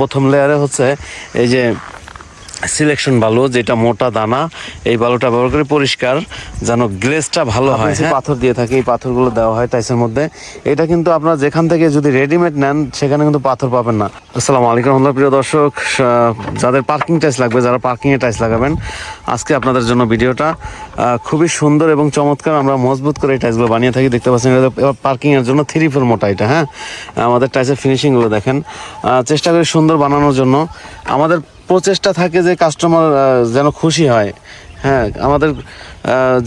প্রথম লেয়ারে হচ্ছে এই যে সিলেকশন বালু যেটা মোটা দানা এই বালুটা ব্যবহার করে পরিষ্কার যেন গ্লেজটা ভালো হয় হ্যাঁ? পাথর দিয়ে থাকে এই পাথরগুলো দেওয়া হয় টাইসের মধ্যে। এটা কিন্তু আপনারা যেখান থেকে যদি রেডিমেড নেন সেখানে কিন্তু পাথর পাবেন না। আসসালামু আলাইকুম রহমতুল্লাহ প্রিয় দর্শক। যাদের পার্কিং টাইস লাগবে যারা পার্কিংয়ে টাইস লাগাবেন আজকে আপনাদের জন্য ভিডিওটা খুবই সুন্দর এবং চমৎকার। আমরা মজবুত করে এই টাইসগুলো বানিয়ে থাকি। দেখতে পাচ্ছেন পার্কিং পার্কিংয়ের জন্য থ্রি ফোর মোটা এটা হ্যাঁ? আমাদের টাইসের ফিনিশিংগুলো দেখেন। চেষ্টা করি সুন্দর বানানোর জন্য। আমাদের প্রচেষ্টা থাকে যে কাস্টমার যেন খুশি হয়। হ্যাঁ আমাদের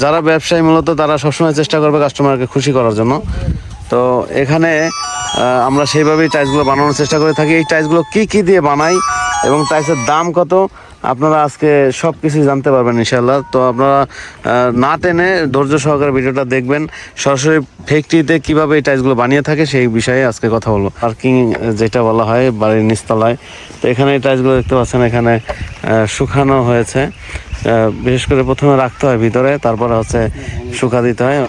যারা ব্যবসায়ী মূলত তারা সবসময় চেষ্টা করবে কাস্টমারকে খুশি করার জন্য। তো এখানে আমরা সেইভাবেই টাইলসগুলো বানানোর চেষ্টা করে থাকি। এই টাইসগুলো কি কি দিয়ে বানাই এবং টাইসের দাম কত? আপনারা আজকে সব কিছুই জানতে পারবেন ইনশাল্লাহ তো আপনারা না টেনে ধৈর্য সহকারে ভিডিওটা দেখবেন। সরাসরি ফ্যাক্টরিতে কীভাবে এই টাইলসগুলো বানিয়ে থাকে সেই বিষয়ে আজকে কথা বলব। পার্কিং যেটা বলা হয়, বাড়ির নিচতলায়। তো এখানে এই টাইলসগুলো দেখতে পাচ্ছেন, এখানে শুকানো হয়েছে। বিশেষ করে প্রথমে রাখতে হয় ভিতরে, তারপরে হচ্ছে শুকা দিতে হয়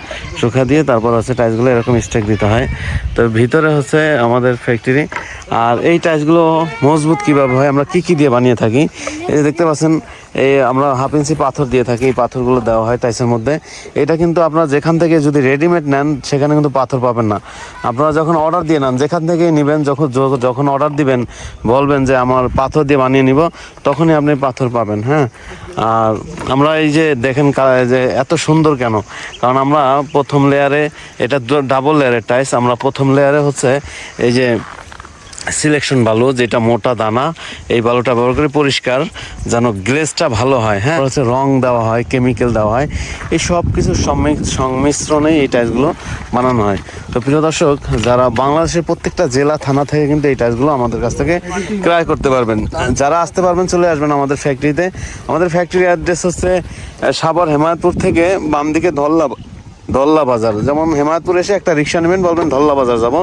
শুকা দিয়ে তারপর হচ্ছে টাইলসগুলো এরকম স্টেক দিতে হয়। তো ভিতরে হচ্ছে আমাদের ফ্যাক্টরি আর এই টাইলসগুলো মজবুত কীভাবে হয়, আমরা কি কি দিয়ে বানিয়ে থাকি? এই দেখতে পাচ্ছেন, এই আমরা হাফ ইঞ্চি পাথর দিয়ে থাকি, এই পাথরগুলো দেওয়া হয় টাইসের মধ্যে। এটা কিন্তু আপনারা যেখান থেকে যদি রেডিমেড নেন, সেখানে কিন্তু পাথর পাবেন না। আপনারা যখন অর্ডার দিয়ে নেন, যেখান থেকেই নেবেন, যখন যখন অর্ডার দিবেন, বলবেন যে আমার পাথর দিয়ে বানিয়ে নিব, তখনই আপনি পাথর পাবেন হ্যাঁ? আর আমরা এই যে দেখেন যে এত সুন্দর কেন? কারণ আমরা প্রথম লেয়ারে এটা ডাবল লেয়ারের টাইস আমরা প্রথম লেয়ারে হচ্ছে এই যে সিলেকশন বালু, যেটা মোটা দানা, এই বালুটা ব্যবহার করে পরিষ্কার, যেন গ্লেজটা ভালো হয় হ্যাঁ? হচ্ছে রং দেওয়া হয় কেমিক্যাল দেওয়া হয়, এই সব কিছুর সংমিশ্রণে এই টাইলসগুলো বানানো হয়। তো প্রিয় দর্শক, যারা বাংলাদেশের প্রত্যেকটা জেলা, থানা থেকে কিন্তু এই টাইলসগুলো আমাদের কাছ থেকে ক্রয় করতে পারবেন। যারা আসতে পারবেন, চলে আসবেন আমাদের ফ্যাক্টরিতে আমাদের ফ্যাক্টরি অ্যাড্রেস হচ্ছে সাভার হেমায়তপুর থেকে বাম দিকে ধল্লা ধল্লা বাজার। যেমন হেমায়তপুর এসে একটা রিক্সা নেবেন, বলবেন ধল্লা বাজার যাব।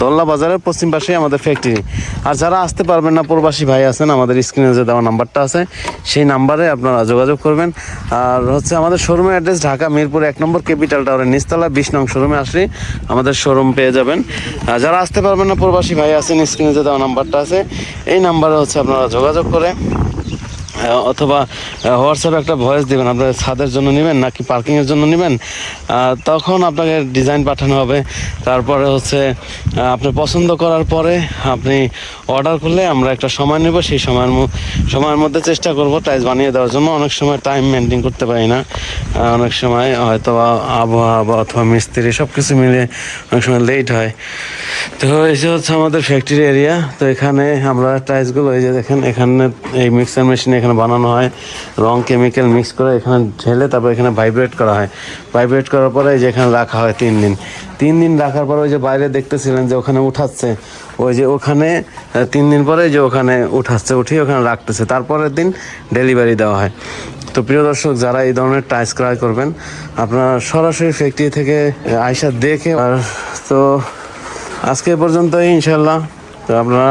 ধল্লা বাজারের পশ্চিম পাশেই আমাদের ফ্যাক্টরি আর যারা আসতে পারবেন না, প্রবাসী ভাই আছেন, আমাদের স্ক্রিনে যে দেওয়া নাম্বারটা আছে, সেই নাম্বারে আপনারা যোগাযোগ করবেন। আর হচ্ছে আমাদের শোরুমের অ্যাড্রেস ঢাকা মিরপুর এক নম্বর ক্যাপিটাল টাওয়ারের নিচতলা, বিশ নং শোরুমে আসলে আমাদের শোরুম পেয়ে যাবেন। আর যারা আসতে পারবেন না, প্রবাসী ভাই আছেন স্ক্রিনে যে দেওয়া নাম্বারটা আছে, এই নাম্বারে হচ্ছে আপনারা যোগাযোগ করে অথবা হোয়াটসঅ্যাপে একটা ভয়েস দিবেন আপনার ছাদের জন্য নেবেন নাকি পার্কিংয়ের জন্য নেবেন? তখন আপনাকে ডিজাইন পাঠানো হবে। তারপরে হচ্ছে আপনি পছন্দ করার পরে আপনি অর্ডার করলে আমরা একটা সময় নেব। সেই সময়ের সময়ের মধ্যে চেষ্টা করব টাইলস বানিয়ে দেওয়ার জন্য। অনেক সময় টাইম মেনটেন করতে পারি না। অনেক সময় হয়তো আবহাওয়া অথবা মিস্ত্রি সব কিছু মিলে অনেক সময় লেট হয়। তো এই হচ্ছে আমাদের ফ্যাক্টরি এরিয়া তো এখানে আমরা টাইলসগুলো এই যে দেখেন, এখানে এই মিক্সার মেশিন এখানে বানানো হয়। রং কেমিক্যাল মিক্স করে এখানে ঢেলে তারপর এখানে ভাইব্রেট করা হয়। ভাইব্রেট করার পরে যে এখানে রাখা হয় তিন দিন। তিন দিন রাখার পরে ওই যে বাইরে দেখতেছিলেন যে ওখানে উঠাচ্ছে। ওই যে ওখানে তিন দিন পরে যে ওখানে উঠাচ্ছে, উঠিয়ে ওখানে রাখতেছে। তারপরের দিন ডেলিভারি দেওয়া হয়। তো প্রিয় দর্শক, যারা এই ধরনের টাইস ক্রয় করবেন, আপনারা সরাসরি ফ্যাক্টরি থেকে আইসা দেখে, আর তো আজকে এ পর্যন্তই ইনশাল্লাহ তো আপনারা